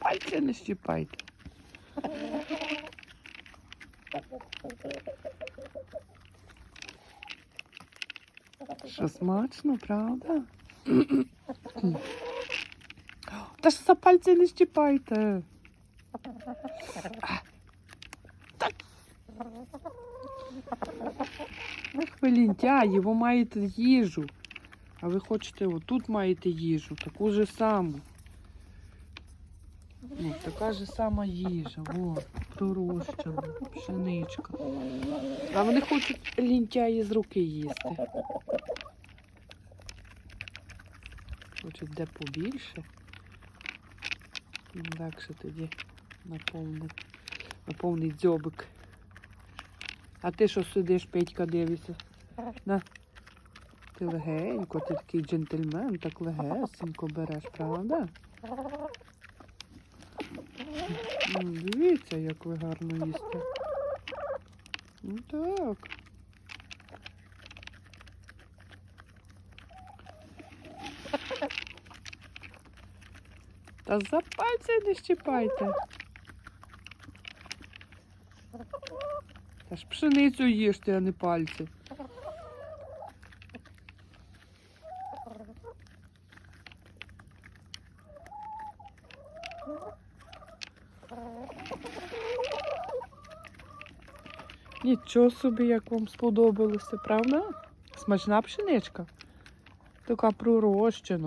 Пальцы не щипайте. Що смачно, правда? Да что за пальці не щіпайте. Так. его ви лінтяї, їжу. А ви хочете, отут маєте їжу, таку же саму. Ну, така ж сама їжа, о, пророщена, пшеничка. А вони хочуть лінтяї з руки їсти. Хочуть де побільше. Легше тоді на повний, на повний дзьобик. А ти що сидиш, Петька, дивишся? На. Ти легенько, ти такий джентльмен, так легесенько береш, правда? Дивіться, як ви гарно їсте. Ну так. Та за пальці не щіпайте. Та ж пшеницю їжте, а не пальці. Нічого собі, як вам сподобалося, правда? Смачна пшеничка. Така пророщена.